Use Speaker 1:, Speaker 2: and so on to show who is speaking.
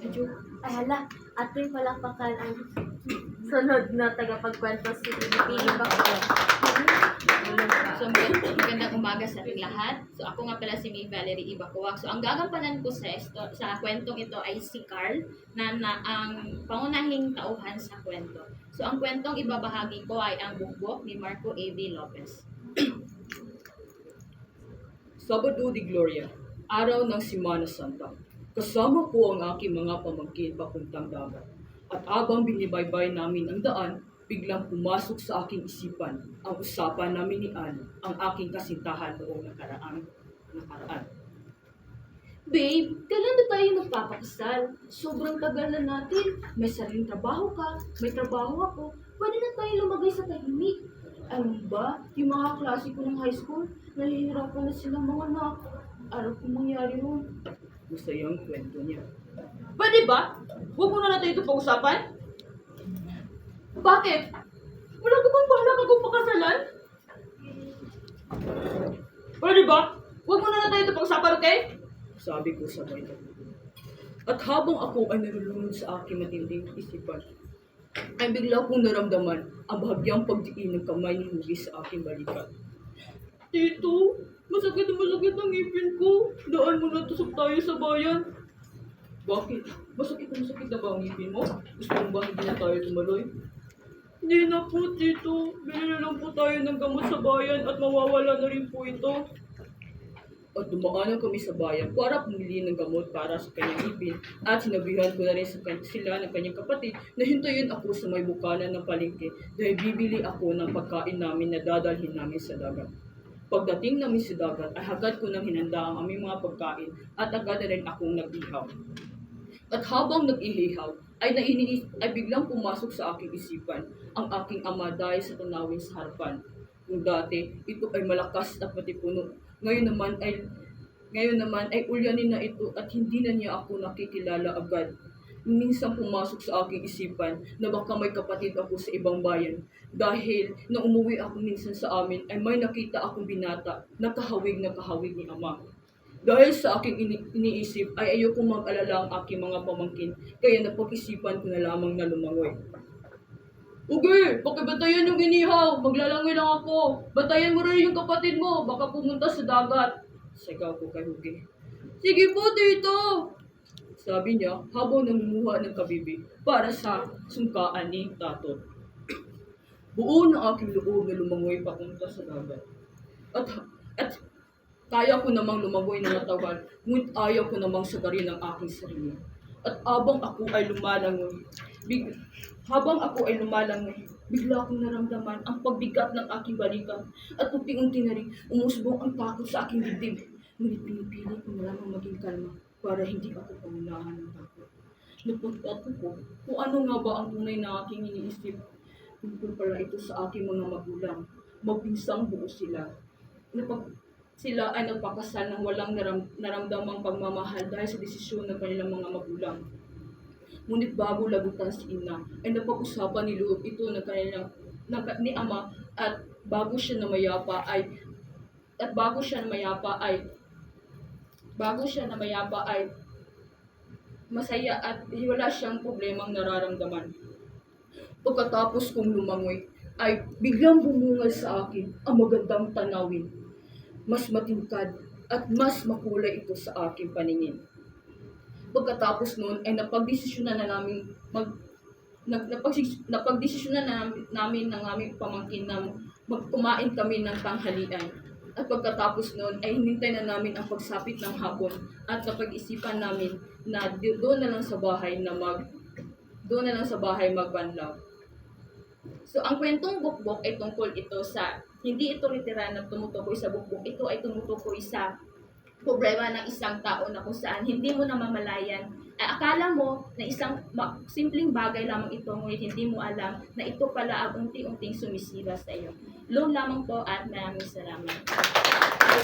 Speaker 1: Medyo, ay hala, ato'y palakpakan ang sunod na tagapagkwento si Pili Bakla.
Speaker 2: So, mag- magandang umaga sa ating lahat. So, ako nga pala si May Valerie Ibacuac. So, ang gagampanan ko sa, esto, sa kwentong ito ay si Carl, na, na ang pangunahing tauhan sa kwento. So, ang kwentong ibabahagi ko ay ang bukbok ni Marco A.V. Lopez.
Speaker 3: Sabado de Gloria, araw ng Simana Santa. Kasama ko ang aking mga pamangkin papuntang dagat. At abang binibaybay namin ang daan, biglang pumasok sa aking isipan ang usapan namin ni Anne, ang aking kasintahan noong nakaraang nakaraan.
Speaker 1: Babe, kailan na tayo magpapakasal? Sobrang tagal na natin. May sariling trabaho ka, may trabaho ako. Pwede na tayo lumagay sa tahimik. Ano ba? Yung mga klase ko ng high school, nahihirapan na silang mga anak. Araw kung mangyari mo.
Speaker 3: Masayang kwento niya.
Speaker 1: Pwede ba? Huwag mo na natin ito pag-usapan. Bakit? Wala ka bang bahala kung pakasalan? Pwede ba? Huwag mo na natin ito pag-usapan, okay?
Speaker 3: Sabi ko sabay na. At habang ako ay nalulunod sa aking matinding isipan, ay bigla kong naramdaman ang bahagyang pagdiin ng kamay ni Hugi sa aking balikat. Tito, masakit na masakit ang ngipin Daan mo na tusok tayo sa bayan. Bakit? Masakit na masakit na ba ang ngipin mo? Gusto mo ba hindi na tayo tumaloy? Hindi na po, Tito. Bili na lang po tayo ng gamot sa bayan at mawawala na rin po ito. At dumaanan kami sa bayan para pumili ng gamot para sa kanyang ipin at sinabihan ko na rin sa kan- sila ng kanyang kapatid na hintayin ako sa may bukanan ng palengke dahil bibili ako ng pagkain namin na dadalhin namin sa dagat. Pagdating namin sa dagat ay agad ko nang hinanda ang aming mga pagkain at agad rin akong nag-ihaw. At habang nag-ihihaw, ay nainiis ay biglang pumasok sa aking isipan ang aking ama dahil sa tanawin sa harapan. Kung dati, ito ay malakas at matipuno. Ngayon naman ay ngayon naman ay ulyanin na ito at hindi na niya ako nakikilala agad. Minsan pumasok sa aking isipan na baka may kapatid ako sa ibang bayan. Dahil nang umuwi ako minsan sa amin ay may nakita akong binata na kahawig na kahawig ni ama. Dahil sa aking ini- iniisip ay ayoko mag-alala ang aking mga pamangkin, kaya napag-isipan ko na lamang na lumangoy. Uge, pakibantayan yung inihaw, maglalangoy lang ako. Bantayan mo rin yung kapatid mo, baka pumunta sa dagat. Sigaw ko kay Uge. Sige po, tito! Sabi niya habang nangunguha ng kabibi para sa sungkaan ni Tato. Buo ng aking loob na lumangoy papunta sa dagat. At, at kaya ko namang lumangoy ng matawan, ngunit ayaw ko namang sagarin ang aking sarili. At abang ako ay lumalangoy, big, habang ako ay lumalangoy, bigla akong naramdaman ang pagbigat ng aking balikat at unti-unti na rin umusbong ang takot sa aking dibdib. Ngunit pinipili ko na lamang maging kalma para hindi ako pangunahan ng takot. Napagtato ko kung ano nga ba ang tunay na aking iniisip. Tungkol pala ito sa aking mga magulang. Magpinsang buo sila. Napag, sila ay nagpakasal ng walang naram, naramdamang pagmamahal dahil sa desisyon ng kanilang mga magulang. Ngunit bago lagutan si Ina, ay napag-usapan ni Loob ito ng kanilang, ng, ni Ama at bago siya namayapa ay at bago siya namayapa ay bago siya namayapa ay masaya at wala siyang problemang nararamdaman. Pagkatapos kong lumangoy, ay biglang bumungad sa akin ang magandang tanawin. Mas matingkad at mas makulay ito sa aking paningin. Pagkatapos noon ay napagdesisyonan na namin mag nag, napagdesisyonan na namin ng aming pamangkin na magkumain kami ng tanghalian. At pagkatapos noon ay hinintay na namin ang pagsapit ng hapon at napag-isipan namin na doon na lang sa bahay na mag doon na lang sa bahay magbanlaw. So, ang kwentong bukbok ay tungkol ito sa, hindi ito literal na tumutukoy sa bukbok, ito ay tumutukoy sa problema ng isang tao na kung saan hindi mo namamalayan. Ay, akala mo na isang simpleng bagay lamang ito, ngunit hindi mo alam na ito pala ang unti-unting sumisira sa iyo. Loan lamang po at maraming salamat.